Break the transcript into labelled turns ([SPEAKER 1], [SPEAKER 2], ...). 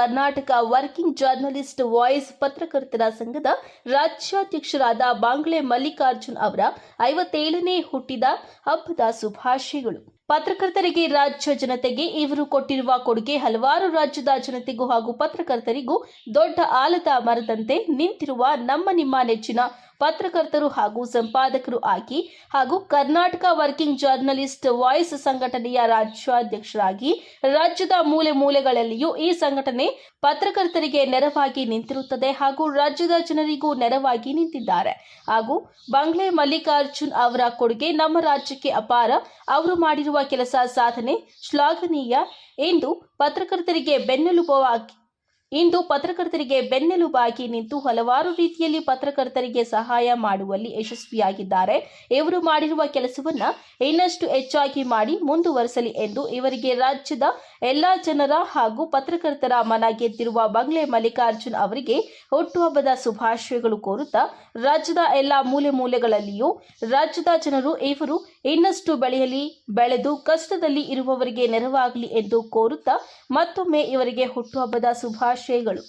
[SPEAKER 1] Karnataka working journalist voice ಪತ್ರಕರ್ತರ ಸಂಘದ ರಾಜ್ಯಾಧ್ಯಕ್ಷರಾದ ಬಾಂಗ್ಲೆ ಮಲ್ಲಿಕಾರ್ಜುನ್ ಅವರ ಐವತ್ತೇಳನೇ ಹುಟ್ಟಿದ ಹಬ್ಬದ ಶುಭಾಶಯಗಳು. ಪತ್ರಕರ್ತರಿಗೆ ರಾಜ್ಯ ಜನತೆಗೆ ಇವರು ಕೊಟ್ಟಿರುವ ಕೊಡುಗೆ ಹಲವಾರು ರಾಜ್ಯದ ಜನತೆಗೂ ಹಾಗೂ ಪತ್ರಕರ್ತರಿಗೂ ದೊಡ್ಡ ಆಲದ ಮರದಂತೆ ನಿಂತಿರುವ ನಮ್ಮ ನಿಮ್ಮ ನೆಚ್ಚಿನ ಪತ್ರಕರ್ತರು ಹಾಗೂ ಸಂಪಾದಕರು ಆಗಿ ಹಾಗೂ ಕರ್ನಾಟಕ ವರ್ಕಿಂಗ್ ಜರ್ನಲಿಸ್ಟ್ ವಾಯ್ಸ್ ಸಂಘಟನೆಯ ರಾಜ್ಯಾಧ್ಯಕ್ಷರಾಗಿ ರಾಜ್ಯದ ಮೂಲೆ ಮೂಲೆಗಳಲ್ಲಿಯೂ ಈ ಸಂಘಟನೆ ಪತ್ರಕರ್ತರಿಗೆ ನೆರವಾಗಿ ನಿಂತಿರುತ್ತದೆ ಹಾಗೂ ರಾಜ್ಯದ ಜನರಿಗೂ ನೆರವಾಗಿ ನಿಂತಿದ್ದಾರೆ. ಹಾಗೂ ಬಂಗ್ಲೆ ಮಲ್ಲಿಕಾರ್ಜುನ್ ಅವರ ಕೊಡುಗೆ ನಮ್ಮ ರಾಜ್ಯಕ್ಕೆ ಅಪಾರ. ಅವರು ಮಾಡಿರುವ ಕೆಲಸ ಸಾಧನೆ ಶ್ಲಾಘನೀಯ. ಎಂದು ಪತ್ರಕರ್ತರಿಗೆ ಬೆನ್ನೆಲುಬಾಗಿ ಇಂದು ಪತ್ರಕರ್ತರಿಗೆ ಬೆನ್ನೆಲುಬಾಗಿ ನಿಂತು ಹಲವಾರು ರೀತಿಯಲ್ಲಿ ಪತ್ರಕರ್ತರಿಗೆ ಸಹಾಯ ಮಾಡುವಲ್ಲಿ ಯಶಸ್ವಿಯಾಗಿದ್ದಾರೆ. ಇವರು ಮಾಡಿರುವ ಕೆಲಸವನ್ನ ಇನ್ನಷ್ಟು ಹೆಚ್ಚಾಗಿ ಮಾಡಿ ಮುಂದುವರೆಸಲಿ ಎಂದು ಇವರಿಗೆ ರಾಜ್ಯದ ಎಲ್ಲಾ ಜನರ ಹಾಗೂ ಪತ್ರಕರ್ತರ ಮನ ಗೆದ್ದಿರುವ ಬಂಗ್ಲೆ ಮಲ್ಲಿಕಾರ್ಜುನ್ ಅವರಿಗೆ ಹುಟ್ಟುಹಬ್ಬದ ಶುಭಾಶಯಗಳು ಕೋರುತ್ತಾ, ರಾಜ್ಯದ ಎಲ್ಲ ಮೂಲೆ ಮೂಲೆಗಳಲ್ಲಿಯೂ ರಾಜ್ಯದ ಜನರು ಇವರು ಇನ್ನಷ್ಟು ಬೆಳೆಯಲಿ, ಬೆಳೆದು ಕಷ್ಟದಲ್ಲಿ ಇರುವವರಿಗೆ ನೆರವಾಗಲಿ ಎಂದು ಕೋರುತ್ತಾ, ಮತ್ತೊಮ್ಮೆ ಇವರಿಗೆ ಹುಟ್ಟುಹಬ್ಬದ ಶುಭಾಶಯಗಳು